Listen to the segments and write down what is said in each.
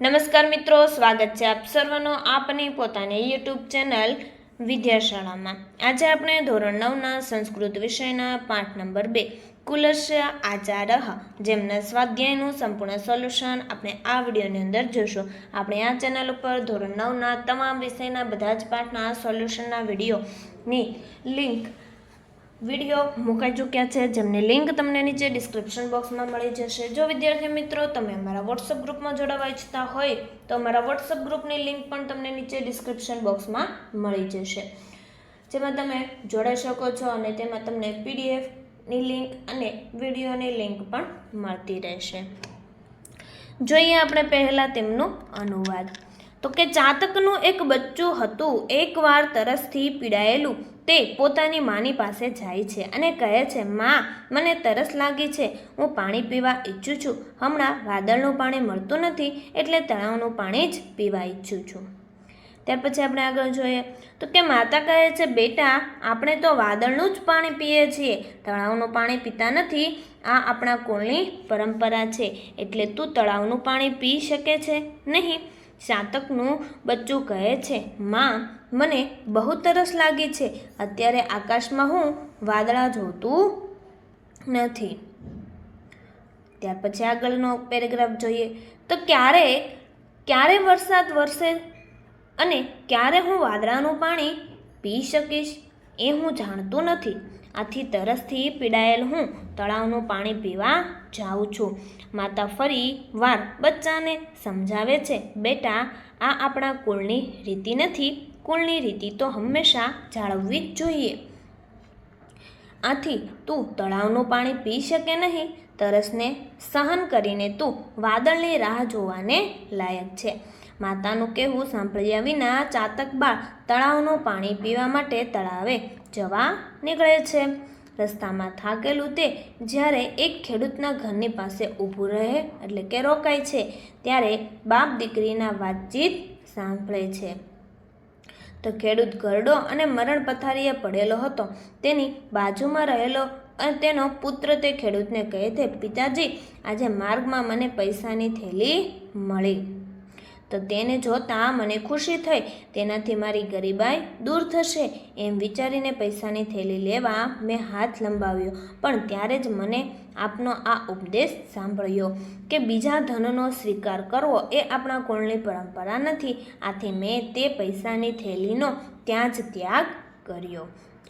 નમસ્કાર મિત્રો, સ્વાગત છે આપ સર્વનો આપની પોતાની યુટ્યુબ ચેનલ વિદ્યાશાળામાં. આજે આપણે ધોરણ નવના સંસ્કૃત વિષયના પાઠ નંબર બે, કુલસ્ય આચારહ જેમના સ્વાધ્યાયનું સંપૂર્ણ સોલ્યુશન આપણે આ વિડીયોની અંદર જોશું આપણે આ ચેનલ ઉપર ધોરણ નવના તમામ વિષયના બધા જ પાઠના સોલ્યુશનના વિડીયોની લિંક વીડિયો મુકાઈ ચૂક્યા છે, જેમની લિંક તમને નીચે ડિસ્ક્રિપ્શન બોક્સમાં મળી જશે. જો વિદ્યાર્થી મિત્રો, તમે અમારા વોટ્સઅપ ગ્રુપમાં જોડાવા ઈચ્છતા હોય, તો અમારા વોટ્સઅપ ગ્રુપની લિંક પણ તમને નીચે ડિસ્ક્રિપ્શન બોક્સમાં મળી જશે. જેમાં તમે જોડાઈ શકો છો અને તેમાં તમને પીડીએફની લિંક અને વિડીયોની લિંક પણ મળતી રહેશે. જોઈએ આપણે પહેલાં તેમનો અનુવાદ. તો કે ચાતકનું એક બચ્ચું હતું એકવાર તરસથી પીડાયેલું, તે પોતાની માની પાસે જાય છે અને કહે છે, માં, મને તરસ લાગી છે. હું પાણી પીવા ઈચ્છું છું. હમણાં વાદળનું પાણી મળતું નથી, એટલે તળાવનું પાણી જ પીવા ઈચ્છું છું. ત્યાર પછી આપણે આગળ જોઈએ. તો કે માતા કહે છે, બેટા, આપણે તો વાદળનું જ પાણી પીએ છીએ. તળાવનું પાણી પીતા નથી. આ આપણા કુળની પરંપરા છે. એટલે તું તળાવનું પાણી પી શકે છે? નહીં. ચાતકનું બચ્ચું કહે છે, માં, મને બહુ તરસ લાગી છે. અત્યારે આકાશમાં હું વાદળા જોતું નથી. ત્યાર પછી આગળનો પેરેગ્રાફ જોઈએ. તો ક્યારે ક્યારે વરસાદ વરસે અને ક્યારે હું વાદળાનું પાણી પી શકીશ એ હું જાણતો નથી. આથી તરસથી પીડાયેલ હું તળાવનું પાણી પીવા જાઉં છું. માતા ફરી વાર બચ્ચાને સમજાવે છે, બેટા, આ આપણા કુળની રીતિ નથી. કુળની રીતિ તો હંમેશા જાળવવી જ જોઈએ. આથી તું તળાવનું પાણી પી શકે નહીં. તરસને સહન કરીને તું વાદળની રાહ જોવાને લાયક છે. માતાનું કહેવું સાંભળ્યા વિના ચાતક બાળ તળાવનું પાણી પીવા માટે તળાવે જવા નીકળે છે. રસ્તામાં થાકેલું તે જ્યારે એક ખેડૂતના ઘરની પાસે ઊભું રહે એટલે કે રોકાય છે, ત્યારે બાપ દીકરીના વાતચીત સાંભળે છે. તો ખેડૂત ગરડો અને મરણ પથારીએ પડેલો હતો. તેની બાજુમાં રહેલો અને તેનો પુત્ર તે ખેડૂતને કહે છે પિતાજી, આજે માર્ગમાં મને પૈસાની થેલી મળી. તો તેને જોતાં મને ખુશી થઈ. તેનાથી મારી ગરીબાઈ દૂર થશે એમ વિચારીને પૈસાની થેલી લેવા મેં હાથ લંબાવ્યો. પણ ત્યારે જ મને આપનો આ ઉપદેશ સાંભળ્યો કે બીજા ધનનો સ્વીકાર કરવો એ આપણા કુળની પરંપરા નથી. આથી મેં તે પૈસાની થેલીનો ત્યાં જ ત્યાગ કર્યો.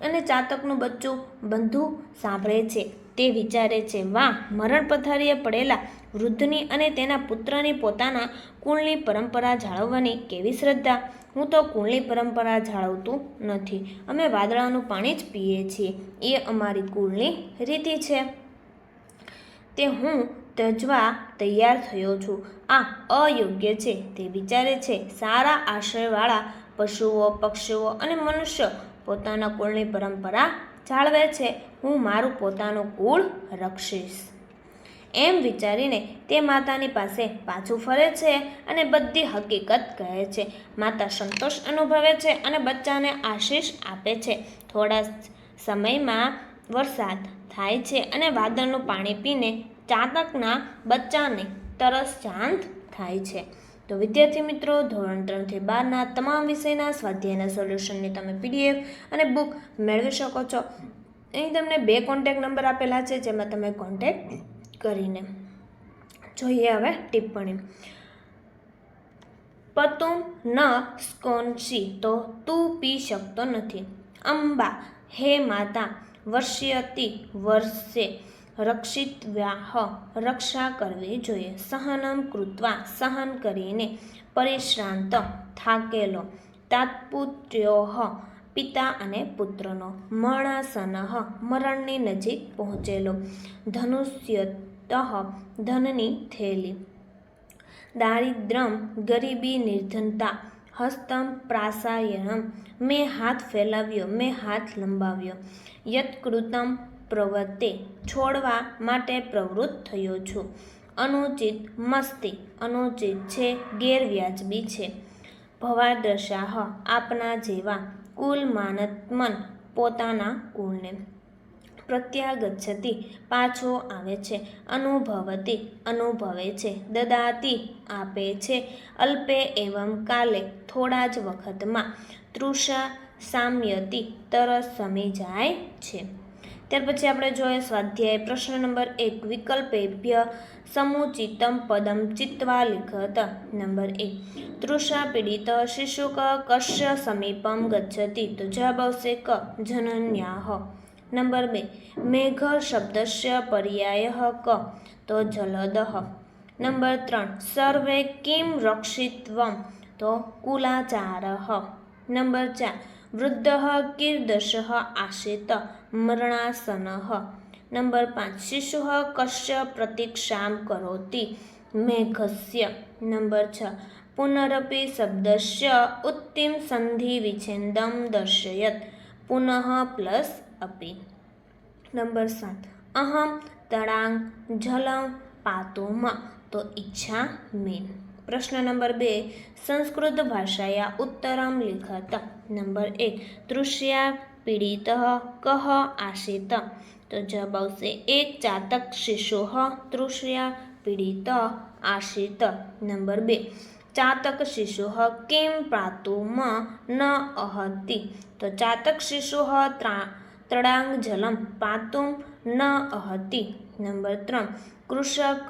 અને ચાતકનું બચ્ચું બંધુ સાંભળે છે. તે વિચારે છે, વાહ, મરણ પથારીએ પડેલા વૃદ્ધની અને તેના પુત્રની પોતાના કુળની પરંપરા જાળવવાની કેવી શ્રદ્ધા? હું તો કુળની પરંપરા જાળવતું નથી. અમે વાદળાનું પાણી જ પીએ છીએ. એ અમારી કુળની રીતિ છે. તે હું ત્યજવા તૈયાર થયો છું. આ અયોગ્ય છે. તે વિચારે છે. સારા આશ્રયવાળા પશુઓ, પક્ષીઓ અને મનુષ્ય પોતાના કુળની પરંપરા જાળવે છે. હું મારું પોતાનું કુળ રક્ષીશ. એમ વિચારીને તે માતાની પાસે પાછું ફરે છે અને બધી હકીકત કહે છે. માતા સંતોષ અનુભવે છે અને બચ્ચાને આશીષ આપે છે. થોડા સમયમાં વરસાદ થાય છે અને વાદળનું પાણી પીને ચાતકના બચ્ચાને તરસ શાંત થાય છે. તો વિદ્યાર્થી મિત્રો, ધોરણ ત્રણથી બારના તમામ વિષયના સ્વાધ્યાયના સોલ્યુશનની તમે પીડીએફ અને બુક મેળવી શકો છો. અહીં તમને બે કોન્ટેક નંબર આપેલા છે, જેમાં તમે કોન્ટેક કરીને. જોઈએ હવે ટિપ્પણી. પતું ન સ્કોન્સી તો તું પી શકતો નથી. અંબા, હે માતા, વર્ષયતી વર્ષે રક્ષિત્વ્યાહ, રક્ષા કરવી જોઈએ. સહનમ કૃત્વા સહન કરીને પરિશ્રાંત થાકેલો. તાત્પુત્ર્યો પિતા અને પુત્રનો મરણાસન મરણની નજીક પહોંચેલો. ધનુષ્યત ધનની થેલી. દારિદ્રમ ગરીબી, નિર્ધનતા, હસ્તમ, પ્રાસાયણમ. મેં હાથ ફેલાવ્યો, મેં હાથ લંબાવ્યો. યત્કૃતમ પ્રવૃત્તે છોડવા માટે પ્રવૃત્ત થયો છું. અનુચિત મસ્તી, અનુચિત છે, ગેરવ્યાજબી છે. ભવાદશાહ, આપના જેવા કુલ માનતમન પોતાના કુળને પ્રત્યાગચ્છતિ પાછો આવે છે, અનુભવતી અનુભવે છે, દદાતી આપે છે. અલ્પે એવમ કાલે થોડા જ વખતમાં તૃષા સામ્યતી તરસ સમી જાય છે. ત્યાર પછી આપણે જોઈએ સ્વાધ્યાય પ્રશ્ન નંબર એક, વિકલ્પેભ્ય સમુચિતમ પદમ ચિત્વા લિખત નંબર એક. તૃષા પીડિત શિશુક કશ્ય સમીપમ ગચ્છતિ તો જવાબ આવશે ક જનન્યાહ. નંબર બે. મેઘ શબ્દસ્ય પર્યાય ક. તો જલદઃ. નંબર ત્રણ. સર્વે કિમ રક્ષિત્વમ? તો કુલાચારઃ. નંબર ચાર. વૃદ્ધ કીર્દશ આશિત મરણાસન. નંબર પાંચ. શિશુ કશ્ય પ્રતીક્ષામ કરોતિ મેઘસ્ય. નંબર છ. પુનરપી શબ્દસ્ય ઉત્તિમ સંધિ વિચ્છેદમ દર્શયત. પુનઃ પ્લસ અપી નંબર સાત અહમ તળાંગ જલમ પાતોમાં તો ઈચ્છા મેન પ્રશ્ન નંબર બે સંસ્કૃત ભાષાયા ઉત્તરમ લિખત નંબર એક તૃષ્યા પીડિત કહ આશિત તો જવાબ આવશે એક ચાતક શિશુ તૃષ્યા પીડિત આશિત નંબર બે ચાતક શિશુ કિમ પ્રાતુમ ન અહતિ તો ચાતક શિશુ ત્રડાંગ જલમ પાતુમ ન અહતિ નંબર ત્રણ કૃષક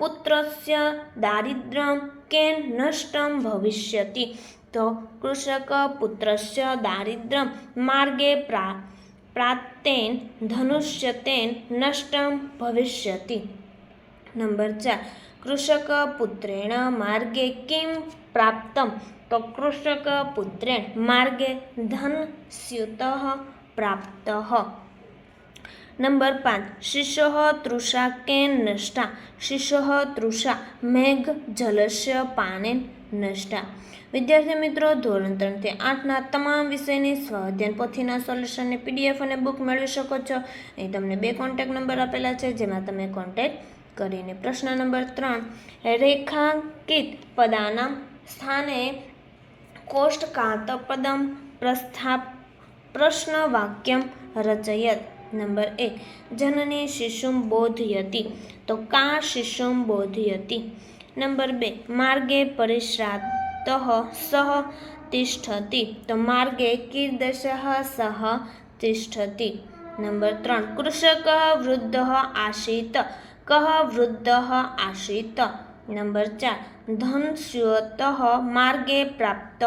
પુત્રસ્ય દારિદ્ર્યમ કે નષ્ટમ ભવિષ્યતિ તો કૃષક પુત્રસ્ય દારિદ્ર્યમ માર્ગે પ્રા પ્રાપ્તેન ધનુષ્યતેન નષ્ટમ ભવિષ્યતિ નંબર ચાર કૃષક પુત્રેણ માર્ગે કિમ પ્રાપ્તમ તો કૃષક પુત્રેણ માર્ગે ધન સ્યુત પ્રાપ્ત. નંબર પાંચ. શિશો તૃષા કેન નષ્ટા? શિશો તૃષા મેઘ જલસ્ય પાને નષ્ટા. વિદ્યાર્થી મિત્રો, ધોરણ ત્રણથી આઠના તમામ વિષયની સ્વાધ્યાન પોથીના સોલ્યુશનની પીડીએફ અને બુક મેળવી શકો છો. અહીં તમને બે કોન્ટેક નંબર આપેલા છે, જેમાં તમે કોન્ટેક્ટ કરીને પ્રશ્ન નંબર ત્રણ, રેખાંકિત પદાના સ્થાને કોષ્ટકાંત પદમ પ્રસ્થાપ પ્રશ્ન વાક્યમ રચયત. નંબર એક, જનની શિશુમ બોધયતી. તો કા શિશુમ બોધયતી? નંબર બે, માર્ગે પરિશ્રાત સહ તિષ્ઠતિ. તો માર્ગે કીર્દશ સહ તિષ્ઠતિ. નંબર ત્રણ, કૃષક વૃદ્ધ આશિત. કહ વૃદ્ધ આશિત. નંબર ચાર ધન સ્યુત માર્ગે પ્રાપ્ત.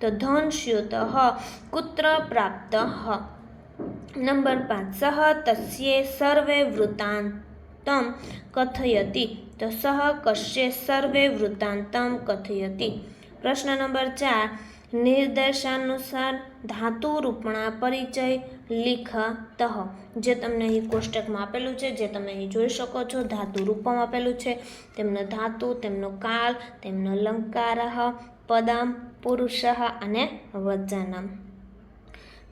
તો ધન સ્યુત કુત્ર પ્રાપ્ત. નંબર પાંચ, સહ તસ્યે સર્વે વૃત્તાંતમ કથયતી. તો સહ કશ્ય સર્વે વૃત્તાંતમ કથયતી. પ્રશ્ન નંબર ચાર, નિર્દેશાનુસાર ધાતુ રૂપણા પરિચય લિખત, જે તમને અહીં કોષ્ટકમાં આપેલું છે, જે તમે અહીં જોઈ શકો છો, ધાતુ રૂપમ આપેલું છે. તેમનો ધાતુ, તેમનો કાલ, તેમનો લંકાર, પદામ, પુરુષ અને વજનમ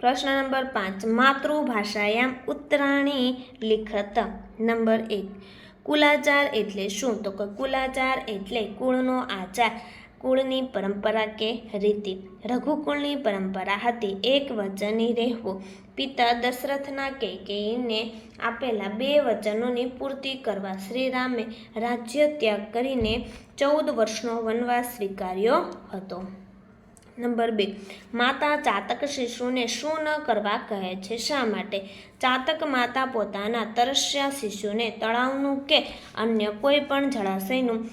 પ્રશ્ન નંબર પાંચ, માતૃભાષાયામ ઉત્તરાણી લિખત. નંબર એક, કુલાચાર એટલે શું? તો કે કુલાચાર એટલે કુળનો આચાર. કુળની પરંપરા કે રીતિ? રઘુકુળની પરંપરા હતી એક વચની રહેવું. પિતા દશરથના કૈકેયીને આપેલા બે વચનોની પૂર્તિ કરવા શ્રીરામે રાજ્ય ત્યાગ કરીને ચૌદ વર્ષનો વનવાસ સ્વીકાર્યો હતો. નંબર બે. માતા ચાતક શિશુને શું ન કરવા કહે છે? શા માટે? ચાતક માતા પોતાના તરસ્યા શિશુને તળાવનું કે અન્ય કોઈ પણ જળાશયનું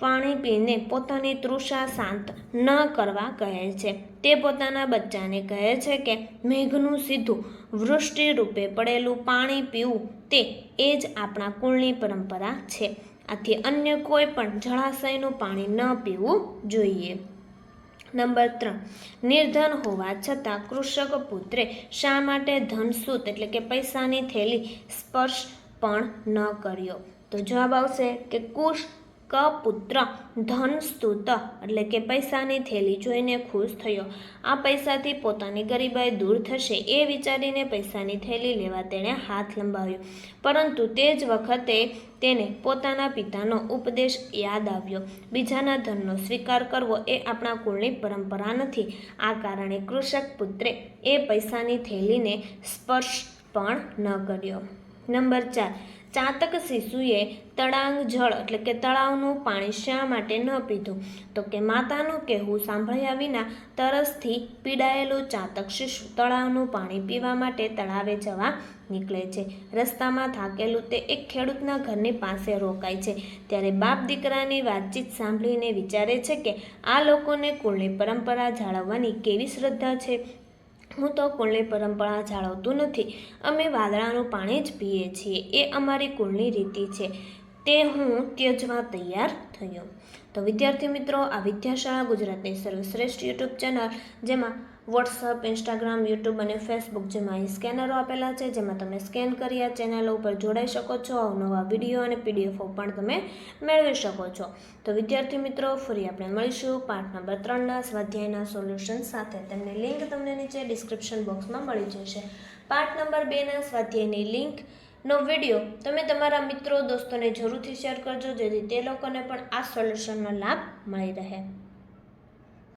પાણી પીને પોતાની તૃષા શાંત ન કરવા કહે છે. તે પોતાના બચ્ચાને કહે છે કે, મેઘનું સીધું વૃષ્ટિ રૂપે પડેલું પાણી પીવું તે એ જ આપણા કુળની પરંપરા છે. આથી અન્ય કોઈ પણ જળાશયનું પાણી ન પીવું જોઈએ. નંબર ત્રણ. નિર્ધન હોવા છતાં કૃષક પુત્રે શા માટે ધનસૂત એટલે કે પૈસાની થેલી સ્પર્શ પણ ન કર્યો? તો જવાબ આવશે કે કુશ કપુત્ર, ધન સ્તુત, એટલે કે પૈસાની થેલી જોઈને ખુશ થયો. આ પૈસાથી પોતાની ગરીબાઈ દૂર થશે એ વિચારીને પૈસાની થેલી લેવા તેણે હાથ લંબાવ્યો. પરંતુ તે જ વખતે તેને પોતાના પિતાનો ઉપદેશ યાદ આવ્યો. બીજાના ધનનો સ્વીકાર કરવો એ આપણા કુળની પરંપરા નથી. આ કારણે કૃષક પુત્રે એ પૈસાની થેલીને સ્પર્શ પણ ન કર્યો. નંબર ચાર. ચાતક શિશુએ તળાંગ જળ, એટલે કે તળાવનું પાણી શા માટે ન પીધું? તો કે માતાનું કહેવું સાંભળ્યા વિના તરસથી પીડાયેલું ચાતક શિશુ તળાવનું પાણી પીવા માટે તળાવે જવા નીકળે છે. રસ્તામાં થાકેલું તે એક ખેડૂતના ઘરની પાસે રોકાય છે. ત્યારે બાપ દીકરાની વાતચીત સાંભળીને વિચારે છે કે આ લોકોને કુળની પરંપરા જાળવવાની કેવી શ્રદ્ધા છે? હું તો કુળની પરંપરા જાળવતું નથી. અમે વાદળાનું પાણી જ પીએ છીએ. એ અમારી કુળની રીતિ છે. તે હું ત્યજવા તૈયાર થયો. તો વિદ્યાર્થી મિત્રો, આ વિદ્યાશાળા ગુજરાતની સર્વશ્રેષ્ઠ યુટ્યુબ ચેનલ, જેમાં વોટ્સઅપ, ઇન્સ્ટાગ્રામ, યુટ્યુબ અને ફેસબુક જેમાં અહીં સ્કેનરો આપેલા છે, જેમાં તમે સ્કેન કરી આ ચેનલો ઉપર જોડાઈ શકો છો. અવનવા વીડિયો અને પીડીએફો પણ તમે મેળવી શકો છો. તો વિદ્યાર્થી મિત્રો, ફરી આપણે મળીશું પાઠ નંબર ત્રણના સ્વાધ્યાયના સોલ્યુશન સાથે. તેમની લિંક તમને નીચે ડિસ્ક્રિપ્શન બોક્સમાં મળી જશે. પાઠ નંબર બેના સ્વાધ્યાયની લિંક નો વીડિયો તમે તમારા મિત્રો, દોસ્તોને જરૂરથી શેર કરજો, જેથી તે લોકોને પણ આ સોલ્યુશનનો લાભ મળી રહે.